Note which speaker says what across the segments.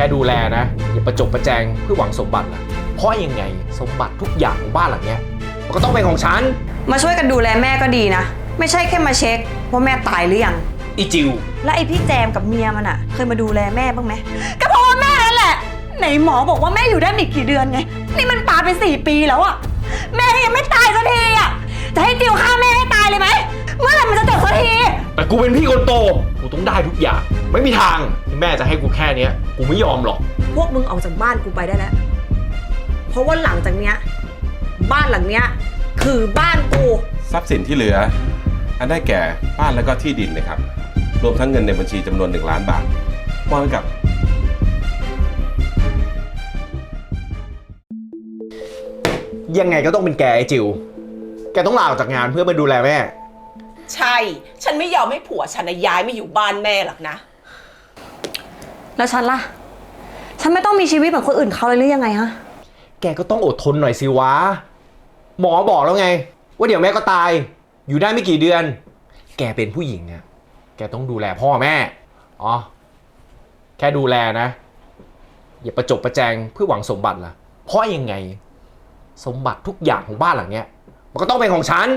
Speaker 1: ค่ดูแลนะ อย่าประจบประแจงเพื่อหวังสมบัตินะเพราะยังไงสมบัติทุกอย่างของบ้านหลังเนี้ยมันก็ต้องเป็นของฉัน
Speaker 2: มาช่วยกันดูแลแม่ก็ดีนะ ไม่ใช่แค่มาเช็คว่าแม่ตายหรือยัง
Speaker 1: อีจิว
Speaker 2: และไอพี่แจมกับเมียมันอะเคยมาดูแลแม่บ้างไหมก็เพราะว่าแม่นั่นแหละ ไหนหมอบอกว่าแม่อยู่ได้ไม่กี่เดือนไง นี่มันปาไปสี่ปีแล้วอะแม่ยังไม่ตายสักทีอะจะให้จิวฆ่าแม่ให้ตายเลยไหม เมื่อไหร่มันจะจบสักที
Speaker 1: แต่กูเป็นพี่คนโต กูต้องได้ทุกอย่าง ไม่มีทางที่แม่จะให้กูแค่เนี้ย กูไม่ยอมหรอก
Speaker 2: พวกมึงออกจากบ้านกูไปได้แล้ว เพราะว่าหลังจากเนี้ย บ้านหลังเนี้ย คือบ้านกู
Speaker 3: ทรัพย์สินที่เหลือ อันได้แก่บ้านแล้วก็ที่ดินนะครับ รวมทั้งเงินในบัญชีจำนวน 1 ล้านบาทมอบให้กับ
Speaker 1: ยังไงก็ต้องเป็นแกไอ้จิว แกต้องลาออกจากงานเพื่อมาดูแลแม่
Speaker 4: ใช่ ฉันไม่ยอมให้ผัวฉันนะย้ายมาอยู่บ้านแม่หรอกนะ
Speaker 2: แล้วฉันล่ะ ฉันไม่ต้องมีชีวิตเหมือนคนอื่นเขาเลยหรือยังไงฮะ
Speaker 1: แกก็ต้องอดทนหน่อยสิวะ หมอบอกแล้วไง ว่าเดี๋ยวแม่ก็ตาย อยู่ได้ไม่กี่เดือน แกเป็นผู้หญิงเนี่ยแกต้องดูแลพ่อแม่ อ๋อ แค่ดูแลนะ อย่าประจบประแจงเพื่อหวังสมบัติล่ะ เพราะยังไง สมบัติทุกอย่างของบ้านหลังเนี้ย มันก็ต้องเป็นของฉัน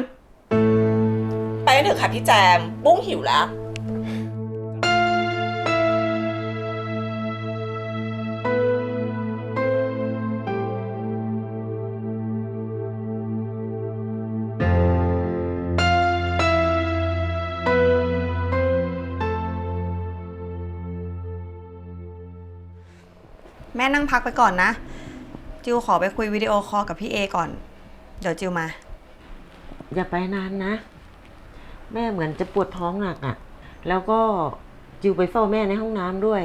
Speaker 4: ไปกันเถอะค่ะพี่แจม บุ้งหิวแล้ว
Speaker 2: ม่นั่งพักไปก่อนนะ จิวขอไปคุยวิดีโอคอลกับพี่เอก่อน เดี๋ยวจิวมา
Speaker 5: อย่าไปนานนะ แม่เหมือนจะปวดท้องหนักอะ่ะ แล้วก็จิวไปเฝ้าแม่ในห้องน้ำด้วย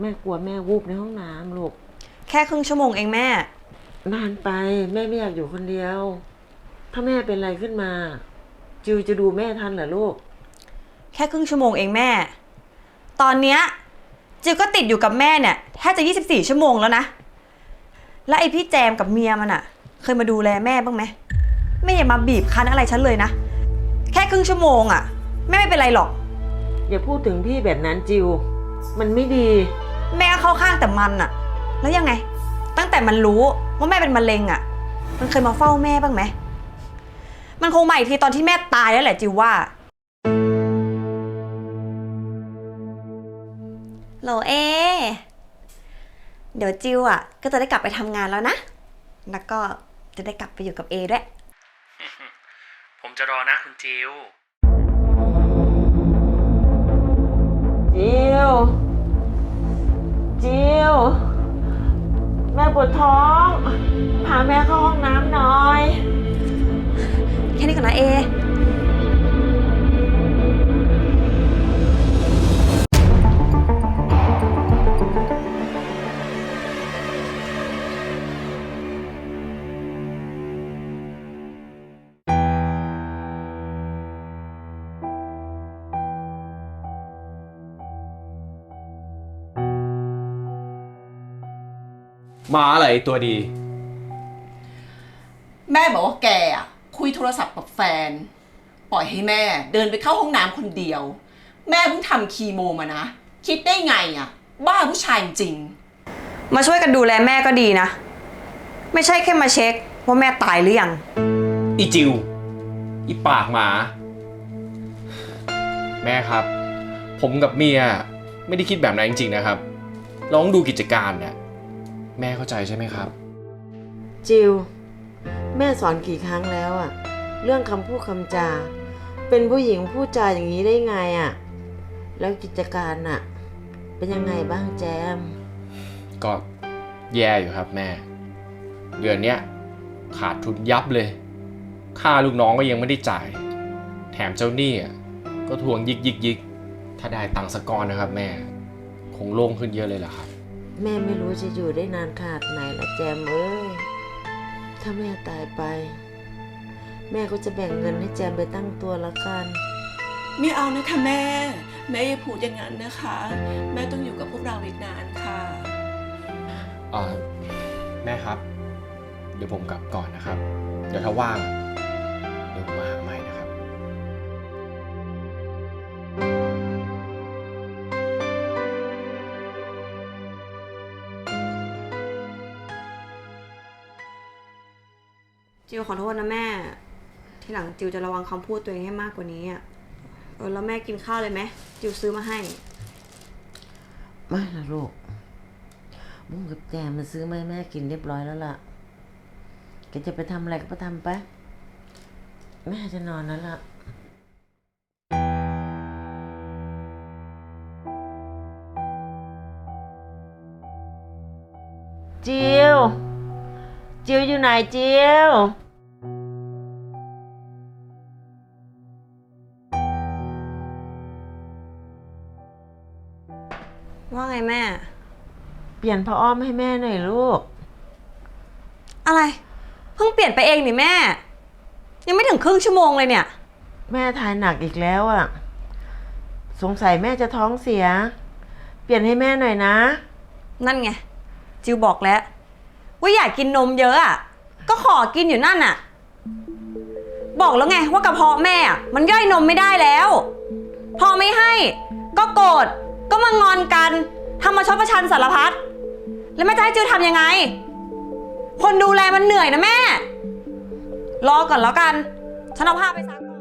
Speaker 5: แม่กลัวแม่วูบในห้องน้ำลูก
Speaker 2: แค่ครึ่งชั่วโมงเองแม่
Speaker 5: นานไปแม่ไม่อยากอยู่คนเดียว ถ้าแม่เป็นอะไรขึ้นมา จิวจะดูแม่ทันเหรอลูก
Speaker 2: แค่ครึ่งชั่วโมงเองแม่ ตอนเนี้ย จิวก็ติดอยู่กับแม่เนี่ยแทบจะ 24 ชั่วโมงแล้วนะ และไอพี่แจมกับเมียมันอะเคยมาดูแลแม่บ้างไหมแม่อย่ามาบีบคั้นอะไรฉันเลยนะ แค่ครึ่งชั่วโมงอะแม่ไม่เป็นไรหรอก
Speaker 5: อย่าพูดถึงพี่แบบนั้นจิว มันไม่ดี
Speaker 2: แม่ก็เข้าข้างแต่มันอะแล้วยังไง ตั้งแต่มันรู้ว่าแม่เป็นมะเร็งอะมันเคยมาเฝ้าแม่บ้างไหมมันคงมาอีกทีตอนที่แม่ตายแล้วแหละจิวว่า ลเอ เดี๋ยวจิวอะก็จะได้กลับไปทำงานแล้วนะ แล้วก็จะได้กลับไปอยู่กับเอด้วย
Speaker 6: ผมจะรอนะคุณจิว
Speaker 5: จิว จิว แม่ปวดท้อง พาแม่เข้าห้องน้ำหน่อย
Speaker 1: หมาอะไรตัวดี
Speaker 4: แม่บอกว่าแกอะคุยโทรศัพท์กับแฟน ปล่อยให้แม่เดินไปเข้าห้องน้ำคนเดียว แม่เพิ่งทำคีโมมานะ คิดได้ไงอะบ้าผู้ชายจริง
Speaker 2: มาช่วยกันดูแลแม่ก็ดีนะ ไม่ใช่แค่มาเช็คว่าแม่ตายหรือยัง
Speaker 1: อีจิว อีปากหมา แม่ครับ ผมกับเมียไม่ได้คิดแบบนั้นจริงๆนะครับลองดูกิจการเนี่ย แม่เข้าใจใช่ไหมครับ
Speaker 5: จิว แม่สอนกี่ครั้งแล้วอะเรื่องคำพูดคำจา เป็นผู้หญิงพูดจาอย่างนี้ได้ไงอะแล้วกิจการอะเป็นยังไงบ้างแจม
Speaker 1: ก็แย่อยู่ครับแม่ เดือนเนี้ยขาดทุนยับเลย ค่าลูกน้องก็ยังไม่ได้จ่าย แถมเจ้าหนี้อะก็ทวงยิกยิกยิกถ้าได้ตังค์สกก้อนนะครับแม่ คงโล่งขึ้นเยอะเลยล่ะครับ
Speaker 5: แม่ไม่รู้จะอยู่ได้นานขนาดไหนละแจมเอ้ย ถ้าแม่ตายไป แม่ก็จะแบ่งเงินให้แจมไปตั้งตัวละกัน
Speaker 4: ๆไม่เอานะคะแม่ แม่อย่าพูดอย่างนั้นนะคะ แม่ต้องอยู่กับพวกเราอีกนานค่ะ
Speaker 1: เอ่อแม่ครับ เดี๋ยวผมกลับก่อนนะครับ เดี๋ยวถ้าว่างเดี๋ยวผมมา
Speaker 2: อโทษนะแม่ ทีหลังจิวจะระวังคำพูดตัวเองให้มากกว่านี้อะเออแล้วแม่กินข้าวเลยไหมจิวซื้อมาให้
Speaker 5: ไม่ละลูกบุ้งกับแจมมันซื้อมาให้แม่กินเรียบร้อยแล้วล่ะแกจะไปทำอะไรก็ไปทำไป แม่จะนอนแล้วล่ะ จิวจิวอยู่ไหนจิว
Speaker 2: ว่าไงแม่
Speaker 5: เปลี่ยนผ้าอ้อมให้แม่หน่อยลูก
Speaker 2: อะไร เพิ่งเปลี่ยนไปเองนี่แม่ ยังไม่ถึงครึ่งชั่วโมงเลยเนี่ย
Speaker 5: แม่ทายหนักอีกแล้วอะ่ะสงสัยแม่จะท้องเสีย เปลี่ยนให้แม่หน่อยนะ
Speaker 2: นั่นไง จิวบอกแล้ว ว่าอยากกินนมเยอะอะ ก็ขอกินอยู่นั่นอะ บอกแล้วไงว่ากระเพาะแม่อะมันย่อยนมไม่ได้แล้ว พอไม่ให้ ก็โกรธ ก็มางอนกันทำมาชดประชันสารพัดแล้วแม่จะให้จิวทำยังไง คนดูแลมันเหนื่อยนะแม่ รอก่อนแล้วกัน ฉันเอาผ้าไปซักก่อน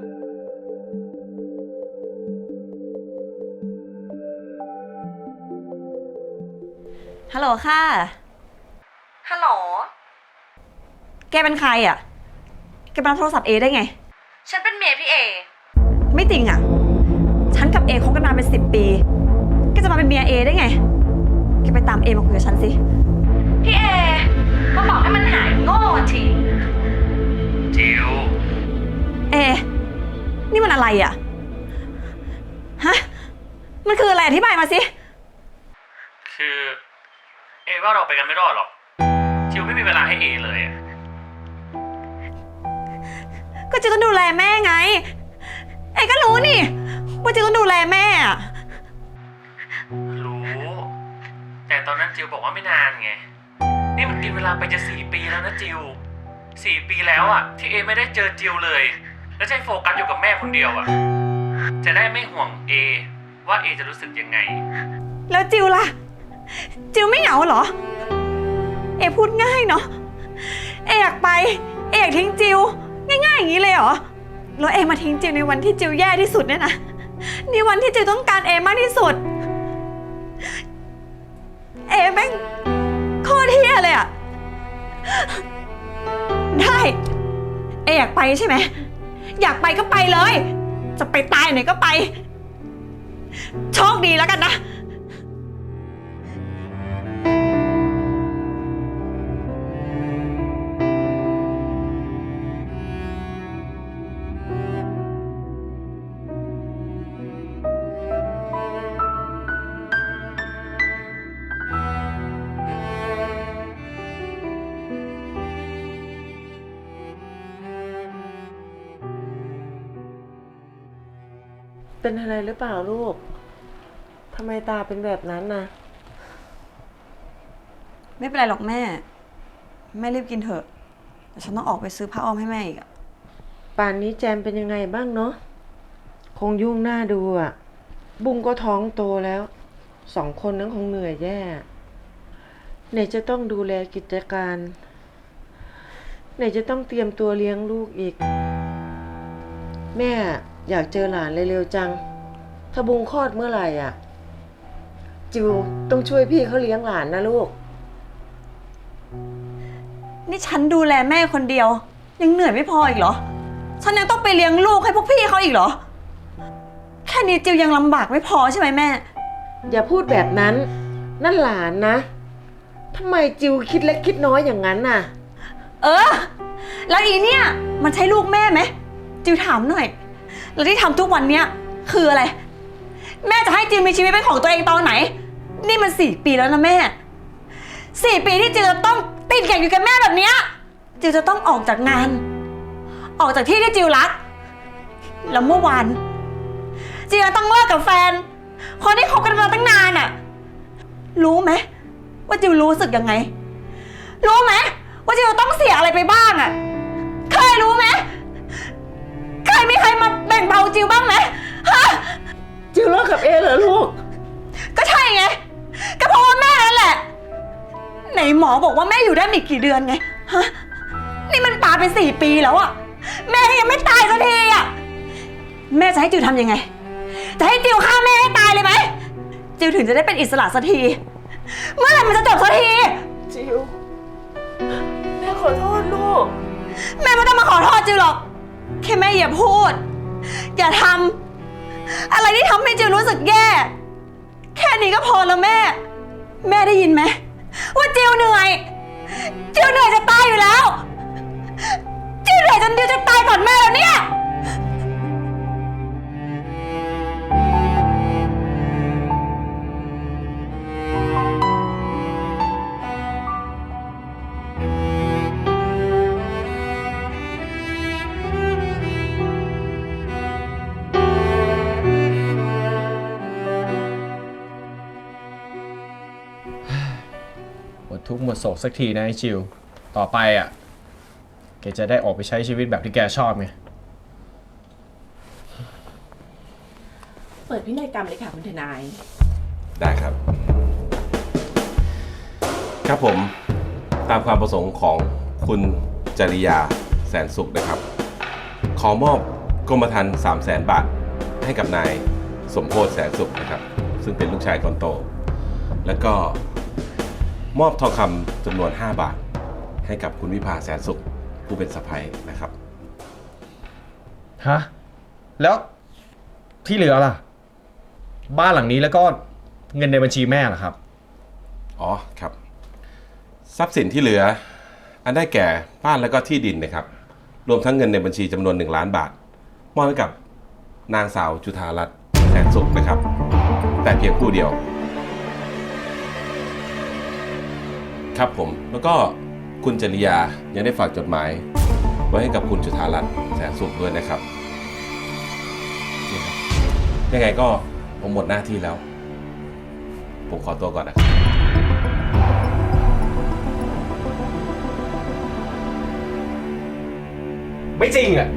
Speaker 2: ฮัลโหลค่ะ ฮัลโหล แกเป็นใครอะ แกเป็นรับโทรศัพท์เอได้ไง ฉันเป็นเมียพี่เอ ไม่จริงอะ ฉันกับเอคบกันมาเป็นสิบปีแกจะมา เป็นเมียเอได้ไง แกไปตามเอมาคุยกับฉันสิ พี่เอมาบอกให้มันหายโง่ที
Speaker 6: จิว
Speaker 2: เอ นี่มันอะไรอะ ฮะ มันคืออะไรอธิบายมาสิ
Speaker 6: คือ เอว่าเราไปกันไม่รอดหรอก จิวไม่มีเวลาให้เอเลยอะ
Speaker 2: ก็จะต้องดูแลแม่ไง เอก็รู้นี่ ว่าจะต้องดูแลแม่อะ
Speaker 6: ต่ตอนนั้นจิวบอกว่าไม่นานไง นี่มันกินเวลาไปจะสี่ปีแล้วนะจิวสี่ปีแล้วอะที่เอไม่ได้เจอจิวเลย แล้วจะให้โฟกัสอยู่กับแม่คนเดียวอะจะได้ไม่ห่วงเอว่าเอจะรู้สึกยังไง
Speaker 2: แล้วจิวล่ะ จิวไม่เหงาเหรอ เอพูดง่ายเนาะ เออยากไป เออยากทิ้งจิว ง่ายๆอย่างนี้เลยเหรอ แล้วเอมาทิ้งจิวในวันที่จิวแย่ที่สุดเนี่ยนะนี่วันที่จิวต้องการเอมากที่สุด ใช่ไหม อยากไปก็ไปเลย จะไปตายไหนก็ไป โชคดีแล้วกันนะ
Speaker 5: เป็นอะไรหรือเปล่าลูก ทำไมตาเป็นแบบนั้นนะ
Speaker 2: ไม่เป็นไรหรอกแม่ แม่รีบกินเถอะแต่ฉันต้องออกไปซื้อผ้าอ้อมให้แม่อีกอะ
Speaker 5: ป่านนี้แจมเป็นยังไงบ้างเนาะ คงยุ่งหน้าดูอะ่ะบุ้งก็ท้องโตแล้ว สองคนนั้นคงเหนื่อยแย่ไหนจะต้องดูแลกิจการไหนจะต้องเตรียมตัวเลี้ยงลูกอีก แม่ อยากเจอหลานเร็วๆจัง ถ้าบุงคลอดเมื่อไหร่อะ จิวต้องช่วยพี่เขาเลี้ยงหลานนะลูก
Speaker 2: นี่ฉันดูแลแม่คนเดียว ยังเหนื่อยไม่พออีกเหรอ ฉันยังต้องไปเลี้ยงลูกให้พวกพี่เขาอีกเหรอ แค่นี้จิวยังลำบากไม่พอใช่ไหมแม่
Speaker 5: อย่าพูดแบบนั้น นั่นหลานนะทำไมจิวคิดเล็กคิดน้อยอย่างนั้นน่ะ
Speaker 2: เออ แล้วอีเนี่ย มันใช่ลูกแม่ไหมจิวถามหน่อย แล้วที่ทำทุกวันเนี้ยคืออะไร แม่จะให้จิวมีชีวิตเป็นของตัวเองตอนไหน นี่มันสี่ปีแล้วนะแม่สี่ปีที่จิวจะต้องติดแข่งอยู่กับแม่แบบเนี้ยจิวจะต้องออกจากงาน ออกจากที่ที่จิวรัก แล้วเมื่อวานจิวจะต้องเลิกกับแฟน คนที่คบกันมาตั้งนานอะรู้ไหมว่าจิวรู้สึกยังไง รู้ไหมว่าจิวต้องเสียอะไรไปบ้างอะเคยรู้ไหม มีใครมาแบ่งเบาจิวบ้างไหมฮะ
Speaker 5: จิวเลิกกับเอเหรอลูก
Speaker 2: ก็ใช่ไง ก็เพราะว่าแม่นั่นแหละ ไหนหมอบอกว่าแม่อยู่ได้ไม่กี่เดือนไง ฮะ นี่มันป่าเป็นสี่ปีแล้วอะแม่ก็ยังไม่ตายสักทีอะแม่จะให้จิวทำยังไง จะให้จิวฆ่าแม่ให้ตายเลยไหม จิวถึงจะได้เป็นอิสระสักที เมื่อไหร่มันจะจบสักที
Speaker 5: จิว แม่ขอโทษลูก
Speaker 2: แม่ไม่ต้องมาขอโทษจิวหรอก แค่แม่อย่าพูด อย่าทำอะไรที่ทำให้จิวรู้สึกแย่ แค่นี้ก็พอแล้วแม่ แม่ได้ยินไหมว่าจิวเหนื่อย จิวเหนื่อยจะตายอยู่แล้ว จิวเหนื่อยจนจิวจะตายก่อนแม่แล้วเนี่ย
Speaker 1: หมดทุกข์หมดโศกสักทีนะไอ้จิว ต่อไปอะ แกจะได้ออกไปใช้ชีวิตแบบที่แกชอบไง
Speaker 4: เปิดพินัยกรรมเลยค่ะคุณทนาย
Speaker 3: ได้ครับ ครับผมตามความประสงค์ของคุณจริยาแสนสุขนะครับ ขอมอบกรมธรรม์3 0 0แสนบาท ให้กับนายสมโพธแสนสุขนะครับ ซึ่งเป็นลูกชายคนโต แล้วก็ มอบทองคำจำนวน 5 บาท ให้กับคุณวิภาแสนสุข ผู้เป็นสะพ้ยนะครับ
Speaker 1: ฮะ แล้วที่เหลือล่ะ บ้านหลังนี้แล้วก็เงินในบัญชีแม่ล่ะครับ
Speaker 3: อ๋อครับ ทรัพย์สินที่เหลือ อันได้แก่บ้านแล้วก็ที่ดินนะครับ รวมทั้งเงินในบัญชีจำนวน 1 ล้านบาท มอบให้กับนางสาวจุธารัตน์แสนสุขนะครับ แต่เพียงผู้เดียว ครับผม แล้วก็คุณจริยายังได้ฝากจดหมาย ไว้ให้กับคุณจุธารัตน์แสนสุขด้วยนะครับนี่ครับ ยังไงก็ผมหมดหน้าที่แล้ว ผมขอตัวก่อนนะครับ
Speaker 1: ไม่จริงอะ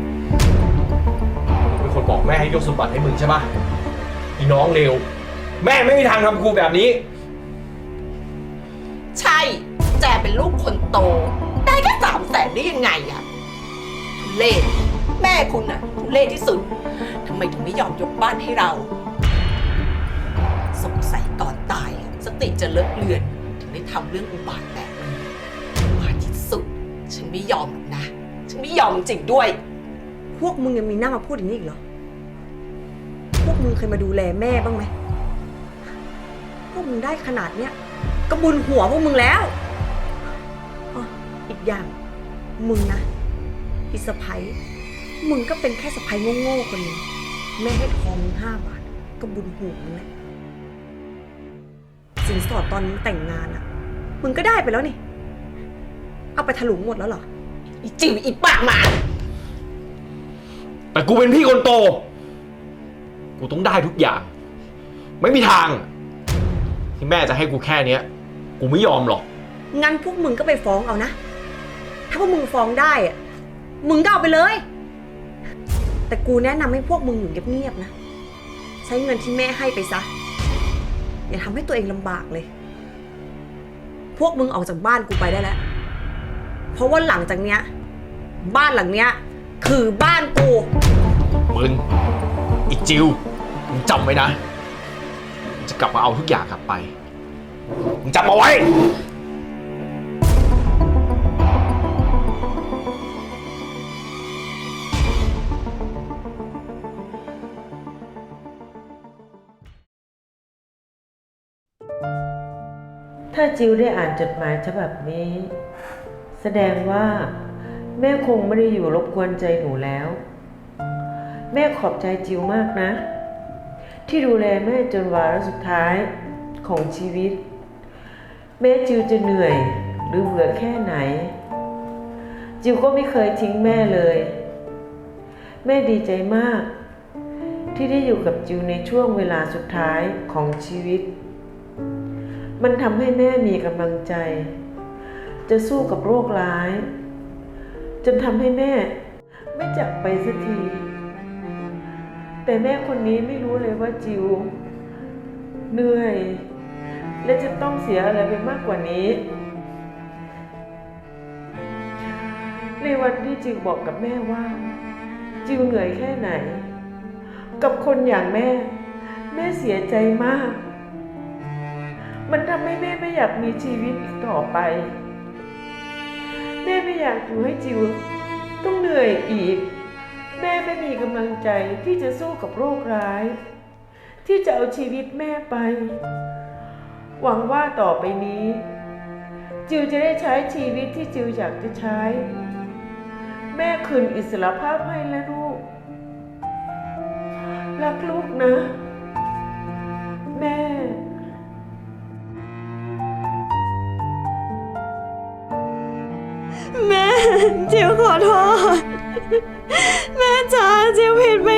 Speaker 1: มึงเป็นคนบอกแม่ให้ยกสมบัติให้มึงใช่ปะอีน้องเลวแม่ไม่มีทางทำกูแบบนี้
Speaker 4: ลูกคนโต ได้แค่สามแสนได้ยังไงอะทุเล่แม่คุณอะทุเล่ที่สุดทำไมถึงไม่ยอมยกบ้านให้เรา สงสัยก่อนตายอะสติจะเลอะเลือน ถึงได้ทำเรื่องอุบาทแบบนี้มาที่สุด ฉันไม่ยอมหรอกนะ ฉันไม่ยอมจริงด้วย
Speaker 2: พวกมึงยังมีหน้ามาพูดอย่างนี้อีกเหรอ พวกมึงเคยมาดูแลแม่บ้างไหม พวกมึงได้ขนาดเนี้ยก็บุญหัวพวกมึงแล้ว ออีกอย่างมึงนะอิสะพ้ยมึงก็เป็นแค่สะพ้ยโง่ๆคนหนึงแม่ให้ทองมึงห้าบาท ก็บุญหัวมึงแหละสินสอดตอนมึงแต่งงานอะมึงก็ได้ไปแล้วนี่ เอาไปถลุงหมดแล้วเหรอ
Speaker 4: อีจิ๋วอีปากหมา
Speaker 1: แต่กูเป็นพี่คนโต กูต้องได้ทุกอย่าง ไม่มีทาง ที่แม่จะให้กูแค่เนี้ย กูไม่ยอมหรอก
Speaker 2: งั้นพวกมึงก็ไปฟ้องเอานะ ถ้าพวกมึงฟ้องได้อะมึงก็เอาไปเลย แต่กูแนะนำให้พวกมึงอยู่เงียบๆนะ ใช้เงินที่แม่ให้ไปซะ อย่าทำให้ตัวเองลำบากเลย พวกมึงออกจากบ้านกูไปได้แล้ว เพราะว่าหลังจากเนี้ย บ้านหลังเนี้ย คือบ้านกู
Speaker 1: มึงอีจิวมึงจำไว้นะมึงจะกลับมาเอาทุกอย่างกลับไป มึงจำเอาไว้า
Speaker 5: จิวได้อ่านจดหมายฉบับนี้ แสดงว่า แม่คงไม่ได้อยู่รบกวนใจหนูแล้ว แม่ขอบใจจิวมากนะ ที่ดูแลแม่จนวาระสุดท้ายของชีวิต แม่จิวจะเหนื่อยหรือเบื่อแค่ไหน จิวก็ไม่เคยทิ้งแม่เลย แม่ดีใจมาก ที่ได้อยู่กับจิวในช่วงเวลาสุดท้ายของชีวิต มันทำให้แม่มีกำลังใจ จะสู้กับโรคร้าย จนทำให้แม่ ไม่จากไปสักที แต่แม่คนนี้ไม่รู้เลยว่าจิวเหนื่อย และจะต้องเสียอะไรไปมากกว่านี้ ในวันที่จิวบอกกับแม่ว่า จิวเหนื่อยแค่ไหน กับคนอย่างแม่ แม่เสียใจมาก มันทำให้แม่ไม่อยากมีชีวิตอีกต่อไป แม่ไม่อยากอยู่ให้จิวต้องเหนื่อยอีก แม่ไม่มีกำลังใจที่จะสู้กับโรคร้าย ที่จะเอาชีวิตแม่ไป หวังว่าต่อไปนี้ จิวจะได้ใช้ชีวิตที่จิวอยากจะใช้ แม่คืนอิสรภาพให้แล้วลูกรักลูกนะ
Speaker 2: จิวขอโทษ แม่จ๋าจิวผิดไป